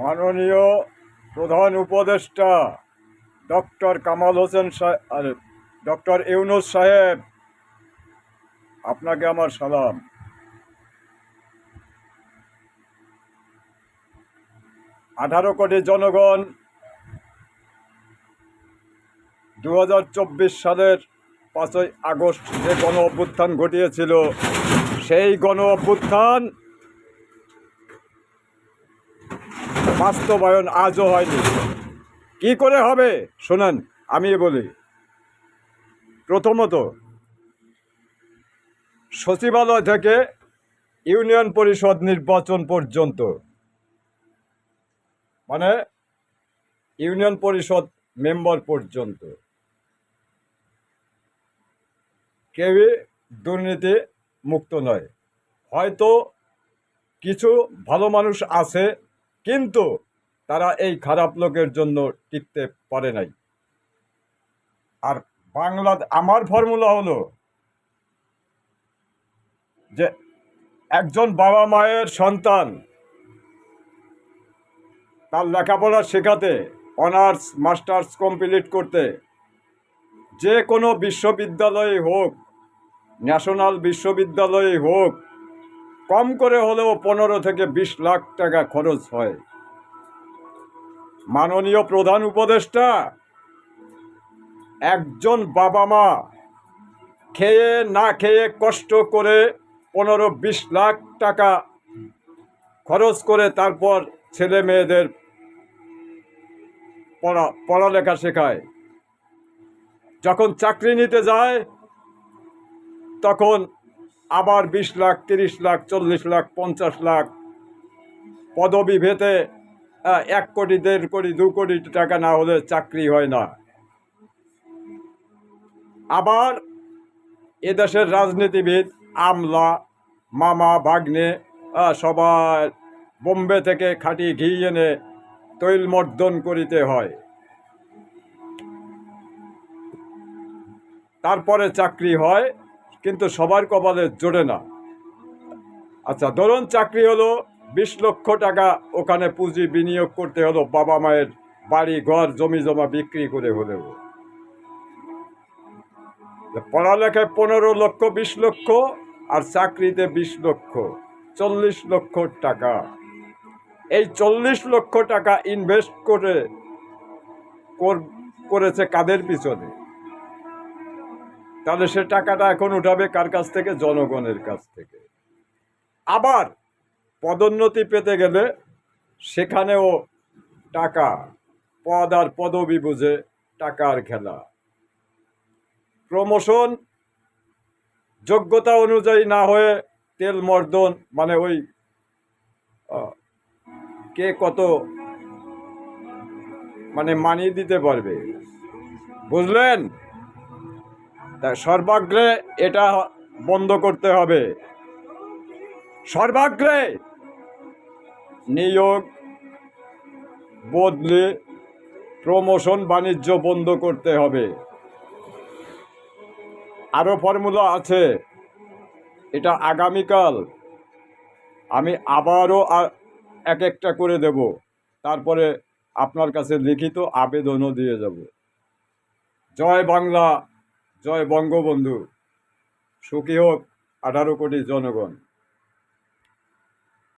মাননীয় প্রধান উপদেষ্টা ডক্টর কামাল হোসেন সাহেব ডক্টর ইউনুস সাহেব, আপনাকে আমার সালাম। আঠারো কোটি জনগণ দু হাজার চব্বিশ সালের পাঁচই আগস্ট যে গণ অভ্যুত্থান ঘটিয়েছিল, সেই গণ অভ্যুত্থান বাস্তবায়ন আজও হয়নি। কি করে হবে? শোনেন আমি বলি। প্রথমত, সচিবালয় থেকে ইউনিয়ন পরিষদ নির্বাচন পর্যন্ত মানে ইউনিয়ন পরিষদ মেম্বার পর্যন্ত, কেউই দুর্নীতি মুক্ত নয়। হয়তো কিছু ভালো মানুষ আছে কিন্তু তারা এই খারাপ লোকের জন্য টিকতে পারে নাই। আর বাংলা আমার ফর্মুলা হলো যে একজন বাবা মায়ের সন্তান তার লেখাপড়া শেখাতে, অনার্স, মাস্টার্স কমপ্লিট করতে, যে কোনো বিশ্ববিদ্যালয়ে হোক, ন্যাশনাল বিশ্ববিদ্যালয়ে হোক কম করে হলেও পনেরো থেকে বিশ লাখ টাকা খরচ হয়। মাননীয় প্রধান উপদেষ্টা, একজন বাবা মা খেয়ে না খেয়ে কষ্ট করে পনেরো বিশ লাখ টাকা খরচ করে তারপর ছেলে মেয়েদের পড়া, পড়ালেখা শেখায়। যখন চাকরি নিতে যায়, তখন আবার বিশ লাখ, তিরিশ লাখ, চল্লিশ লাখ, পঞ্চাশ লাখ পদবি ভেতে এক কোটি, দেড় কোটি, দু কোটি টাকা না হলে চাকরি হয় না। আবার এদেশের রাজনীতিবিদ আমলা, মামা, ভাগ্নে সবার বোম্বে থেকে খাঁটি ঘি এনে তৈল মর্দন করিতে হয়। তারপরে চাকরি হয় কিন্তু সবার কপালে জোটে না। আচ্ছা ধরুন চাকরি হলো বিশ লক্ষ টাকা, ওখানে পুঁজি বিনিয়োগ করতে হলো বাবা মায়ের বাড়ি, ঘর, জমি জমা বিক্রি করে হলেও পড়ালেখায় পনেরো লক্ষ, বিশ লক্ষ আর চাকরিতে বিশ লক্ষ, চল্লিশ লক্ষ টাকা। এই চল্লিশ লক্ষ টাকা ইনভেস্ট করে কর- করেছে কাদের পিছনে? তাহলে সে টাকাটা এখন উঠাবে কার কাছ থেকে? জনগণের কাছ থেকে। আবার পদোন্নতি পেতে গেলে সেখানেও টাকা, পদ আর পদবি বুঝে টাকার খেলা। প্রমোশন যোগ্যতা অনুযায়ী না হয়ে তেল মর্দন মানে ওই কে কত মানে মানিয়ে দিতে পারবে। বুঝলেন? তা সর্বাগ্রে এটা বন্ধ করতে হবে। সর্বাগ্রে নিয়োগ, বদলে, প্রমোশন, বাণিজ্য বন্ধ করতে হবে। আরও ফর্মুলা আছে। এটা আগামীকাল। আমি আবারও এক একটা করে দেব। তারপরে আপনার কাছে লিখিত আবেদনও দিয়ে যাব। জয় বাংলা। জয় বঙ্গবন্ধু। সুখী হোক আঠারো কোটি জনগণ।